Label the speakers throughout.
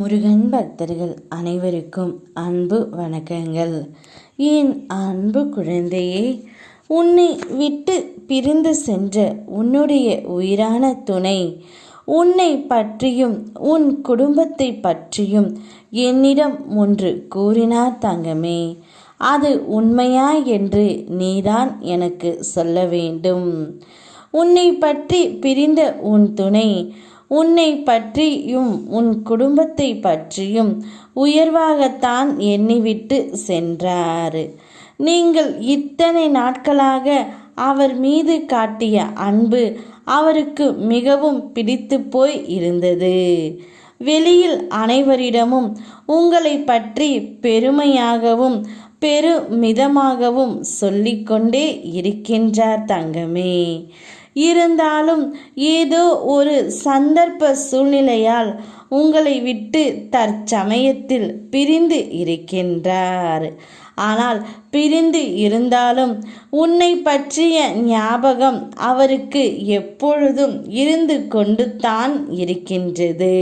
Speaker 1: முருகன் பக்தர்கள் அனைவருக்கும் அன்பு வணக்கங்கள். என் அன்பு குழந்தையே உன்னை விட்டு பிரிந்து சென்ற உன்னுடைய உயிரான துணை உன்னை பற்றியும் உன் குடும்பத்தை பற்றியும் என்னிடம் ஒன்று கூறினார் தங்கமே. அது உண்மையா என்று நீதான் எனக்கு சொல்ல வேண்டும். உன்னை பற்றி பிரிந்த உன் துணை உன்னை பற்றியும் உன் குடும்பத்தை பற்றியும் உயர்வாகத்தான் எண்ணிவிட்டு சென்றார். நீங்கள் இத்தனை நாட்களாக அவர் மீது காட்டிய அன்பு அவருக்கு மிகவும் பிடித்து போய் இருந்தது. வெளியில் அனைவரிடமும் உங்களை பற்றி பெருமையாகவும் பெருமிதமாகவும் சொல்லிக்கொண்டே இருக்கின்றார் தங்கமே. இருந்தாலும் ஏதோ ஒரு சந்தர்ப்ப சூழ்நிலையால் உங்களை விட்டு தற்சமயத்தில் பிரிந்து இருக்கின்றார். ஆனால் பிரிந்து இருந்தாலும் உன்னை பற்றிய ஞாபகம் அவருக்கு எப்பொழுதும் இருந்து கொண்டு தான் இருக்கின்றது.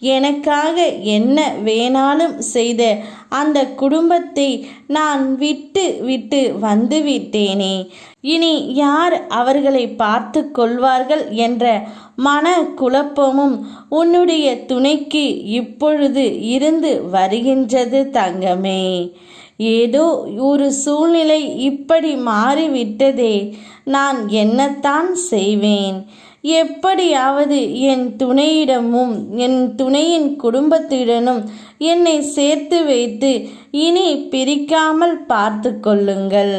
Speaker 1: எனக்காக என்ன வேணாலும் செய்த அந்த குடும்பத்தை நான் விட்டு விட்டு வந்து விட்டேனே. இனி யார் அவர்களை பார்த்து கொள்வார்கள் என்ற மன குழப்பமும் உன்னுடைய துணைக்கு இப்பொழுது இருந்து வருகின்றது தங்கமே. ஏதோ ஒரு சூழ்நிலை இப்படி மாறிவிட்டதே. நான் என்னத்தான் செய்வேன்? எப்படியாவது என் துணையிடமும் என் துணையின் குடும்பத்திடனும் என்னை சேர்த்து வைத்து இனி பிரிக்காமல் பார்த்து கொள்ளுங்கள்.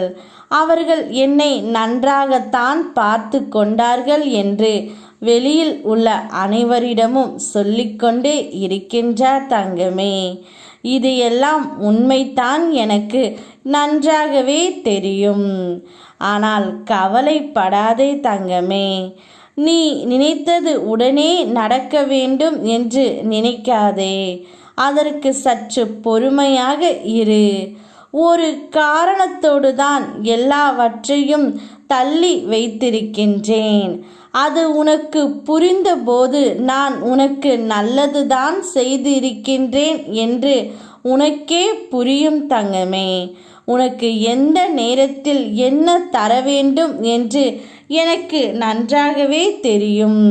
Speaker 1: அவர்கள் என்னை நன்றாகத்தான் பார்த்து கொண்டார்கள் என்று வெளியில் உள்ள அனைவரிடமும் சொல்லிக்கொண்டே இருக்கின்றார் தங்கமே இது எல்லாம் உண்மைத்தான் எனக்கு நன்றாகவே தெரியும். ஆனால் கவலைப்படாதே தங்கமே நீ நினைத்தது உடனே நடக்க வேண்டும் என்று நினைக்காதே. அதற்கு சற்று பொறுமையாக இரு. ஒரு காரணத்தோடு தான் எல்லாவற்றையும் தள்ளி வைத்திருக்கின்றேன். அது உனக்கு புரிந்தபோது நான் உனக்கு நல்லதுதான் செய்திருக்கின்றேன் என்று உனக்கே புரியும் தங்கமே. உனக்கு எந்த நேரத்தில் என்ன தர வேண்டும் என்று எனக்கு நன்றாகவே தெரியும்.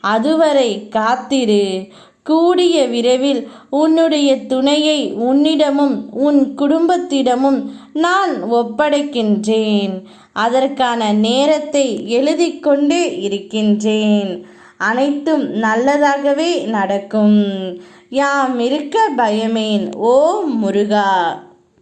Speaker 1: அதுவரை காத்திரு. கூடிய விரைவில் உன்னுடைய துணையை உன்னிடமும் உன் குடும்பத்திடமும் நான் ஒப்படைக்கின்றேன். அதற்கான நேரத்தை எழுதி கொண்டே இருக்கின்றேன். அனைத்தும் நல்லதாகவே நடக்கும். யாம் இருக்க பயமேன் ஓ முருகா!